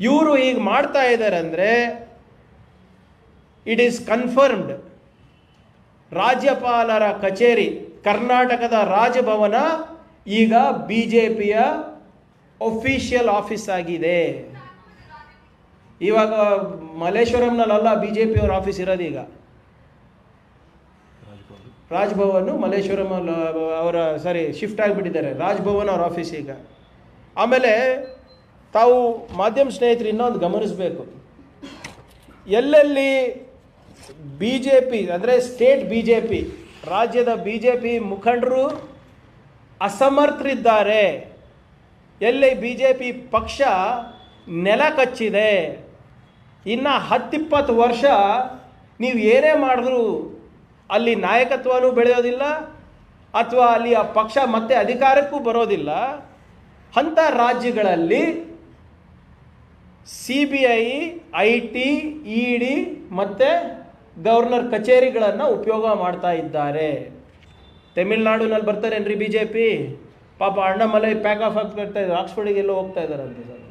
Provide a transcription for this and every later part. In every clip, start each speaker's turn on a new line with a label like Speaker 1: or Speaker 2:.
Speaker 1: ಇವರು ಈಗ ಮಾಡ್ತಾ ಇದ್ದಾರೆ ಅಂದರೆ ಇಟ್ ಈಸ್ ಕನ್ಫರ್ಮ್ಡ್ ರಾಜ್ಯಪಾಲರ ಕಚೇರಿ ಕರ್ನಾಟಕದ ರಾಜಭವನ ಈಗ ಬಿ ಜೆ ಪಿಯ ಒಫಿಷಿಯಲ್ ಆಫೀಸ್ ಆಗಿದೆ. ಇವಾಗ ಮಲ್ಲೇಶ್ವರಂನಲ್ಲ ಬಿ ಜೆ ಪಿಯವ್ರ ಆಫೀಸ್ ಇರೋದೀಗ ರಾಜ್ಭವನ್ ಮಲ್ಲೇಶ್ವರಂ ಅಲ್ಲ, ಅವರ ಸಾರಿ ಶಿಫ್ಟ್ ಆಗಿಬಿಟ್ಟಿದ್ದಾರೆ. ರಾಜ್ಭವನ್ ಅವ್ರ ಆಫೀಸ್ ಈಗ. ಆಮೇಲೆ ತಾವು ಮಾಧ್ಯಮ ಸ್ನೇಹಿತರು ಇನ್ನೊಂದು ಗಮನಿಸಬೇಕು. ಎಲ್ಲೆಲ್ಲಿ ಬಿ ಜೆ ಪಿ ಅಂದರೆ ಸ್ಟೇಟ್ ಬಿ ಜೆ ಪಿ ರಾಜ್ಯದ ಬಿ ಜೆ ಪಿ ಮುಖಂಡರು ಅಸಮರ್ಥರಿದ್ದಾರೆ. ಎಲ್ಲಿ ಬಿ ಜೆ ಪಿ ಪಕ್ಷ ನೆಲ ಕಚ್ಚಿದೆ. ಇನ್ನು ಹತ್ತಿಪ್ಪತ್ತು ವರ್ಷ ನೀವು ಏನೇ ಮಾಡಿದ್ರು ಅಲ್ಲಿ ನಾಯಕತ್ವನೂ ಬೆಳೆಯೋದಿಲ್ಲ, ಅಥವಾ ಅಲ್ಲಿ ಆ ಪಕ್ಷ ಮತ್ತೆ ಅಧಿಕಾರಕ್ಕೂ ಬರೋದಿಲ್ಲ. ಅಂಥ ರಾಜ್ಯಗಳಲ್ಲಿ C B I I T E D ಮತ್ತು ಗವರ್ನರ್ ಕಚೇರಿಗಳನ್ನು ಉಪಯೋಗ ಮಾಡ್ತಾ ಇದ್ದಾರೆ. ತಮಿಳ್ನಾಡಿನಲ್ಲಿ ಬರ್ತಾರೇನ್ರಿ ಬಿ ಜೆ ಪಿ ಪಾಪ ಅಣ್ಣಮಲೈ ಪ್ಯಾಕ್ ಆಫ್ ಆಗ್ತಾ ಇದ್ದಾರೆ. ಆಕ್ಸ್ಫರ್ಡಿಗೆ ಎಲ್ಲೋ ಹೋಗ್ತಾ ಇದ್ದಾರಂತೆ ಸರ್.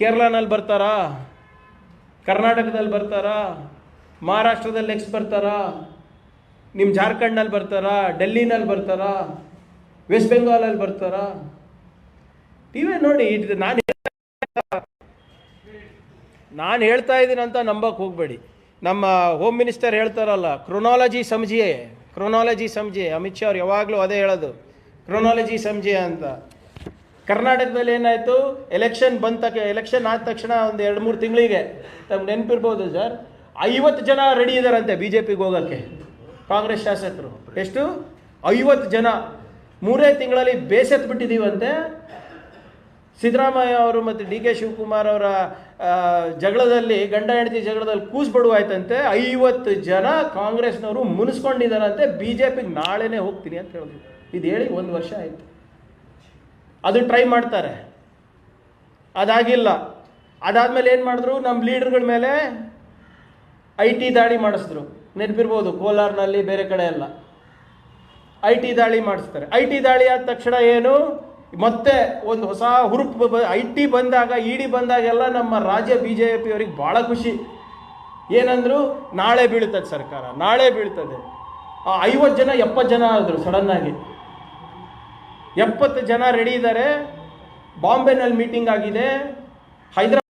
Speaker 1: ಕೇರಳನಲ್ಲಿ ಬರ್ತಾರಾ? ಕರ್ನಾಟಕದಲ್ಲಿ ಬರ್ತಾರಾ? ಮಹಾರಾಷ್ಟ್ರದಲ್ಲಿ ನೆಕ್ಸ್ಟ್ ಬರ್ತಾರಾ? ನಿಮ್ಮ ಜಾರ್ಖಂಡ್ನಲ್ಲಿ ಬರ್ತಾರಾ? ಡೆಲ್ಲಿನಲ್ಲಿ ಬರ್ತಾರಾ? ವೆಸ್ಟ್ ಬೆಂಗಾಲಲ್ಲಿ ಬರ್ತಾರಾ? ನೀವೇ ನೋಡಿ, ಇದು ನಾನು ನಾನು ಹೇಳ್ತಾ ಇದ್ದೀನಿ ಅಂತ ನಂಬಕ್ಕೆ ಹೋಗಬೇಡಿ. ನಮ್ಮ ಹೋಮ್ ಮಿನಿಸ್ಟರ್ ಹೇಳ್ತಾರಲ್ಲ ಕ್ರೊನಾಲಜಿ ಸಮಜಿಯೇ ಕ್ರೊನಾಲಜಿ ಸಮಜಿ. ಅಮಿತ್ ಶಾ ಅವ್ರು ಯಾವಾಗಲೂ ಅದೇ ಹೇಳೋದು ಕ್ರೊನಾಲಜಿ ಸಮಜಿ ಅಂತ. ಕರ್ನಾಟಕದಲ್ಲಿ ಏನಾಯಿತು ಎಲೆಕ್ಷನ್ ಬಂದ ಎಲೆಕ್ಷನ್ ಆದ ತಕ್ಷಣ ಒಂದು ಎರಡು ಮೂರು ತಿಂಗಳಿಗೆ, ತಮ್ಗೆ ನೆನಪಿರ್ಬೋದು ಸರ್, ಐವತ್ತು ಜನ ರೆಡಿ ಇದ್ದಾರಂತೆ ಬಿ ಜೆ ಪಿಗೆ ಹೋಗೋಕ್ಕೆ, ಕಾಂಗ್ರೆಸ್ ಶಾಸಕರು. ಎಷ್ಟು? ಐವತ್ತು ಜನ. ಮೂರೇ ತಿಂಗಳಲ್ಲಿ ಬೇಸತ್ತು ಬಿಟ್ಟಿದ್ದೀವಂತೆ ಸಿದ್ದರಾಮಯ್ಯ ಅವರು ಮತ್ತು ಡಿ ಕೆ ಶಿವಕುಮಾರ್ ಅವರ ಜಗಳದಲ್ಲಿ, ಗಂಡ ಹೆಂಡತಿ ಜಗಳದಲ್ಲಿ ಕೂಸ್ಬಿಡುವಾಯ್ತಂತೆ ಐವತ್ತು ಜನ ಕಾಂಗ್ರೆಸ್ನವರು ಮುನಿಸ್ಕೊಂಡಿದ್ದಾರಂತೆ ಬಿ ಜೆ ಪಿಗೆ ನಾಳೆನೇ ಹೋಗ್ತೀನಿ ಅಂತ ಹೇಳಿದ್ರು. ಇದು ಹೇಳಿ ಒಂದು ವರ್ಷ ಆಯಿತು. ಅದು ಟ್ರೈ ಮಾಡ್ತಾರೆ. ಅದಾಗಿಲ್ಲ. ಅದಾದಮೇಲೆ ಏನು ಮಾಡಿದ್ರು? ನಮ್ಮ ಲೀಡರ್ಗಳ ಮೇಲೆ ಐ ಟಿ ದಾಳಿ ಮಾಡಿಸಿದ್ರು. ನೆನಪಿರ್ಬೋದು, ಕೋಲಾರ್ನಲ್ಲಿ ಬೇರೆ ಕಡೆ ಎಲ್ಲ. ಐ ಟಿ ದಾಳಿ ಮಾಡಿಸ್ತಾರೆ. ಐ ಟಿ ದಾಳಿ ಆದ ತಕ್ಷಣ ಏನು? ಮತ್ತೆ ಒಂದು ಹೊಸ ಹುರುಪು ಐ ಟಿ ಬಂದಾಗ ಇ ಡಿ ಬಂದಾಗೆಲ್ಲ ನಮ್ಮ ರಾಜ್ಯ ಬಿ ಜೆ ಪಿ ಅವ್ರಿಗೆ ಭಾಳ ಖುಷಿ. ಏನಂದ್ರು ನಾಳೆ ಬೀಳ್ತದೆ ಸರ್ಕಾರ, ನಾಳೆ ಬೀಳ್ತದೆ. ಆ ಐವತ್ತು ಜನ, ಎಪ್ಪತ್ತು ಜನ ಆದರು ಸಡನ್ನಾಗಿ ಎಪ್ಪತ್ತು ಜನ ರೆಡಿ ಇದ್ದಾರೆ ಬಾಂಬೆನಲ್ಲಿ ಮೀಟಿಂಗ್ ಆಗಿದೆ. ಹೈದರಾಬಾದ್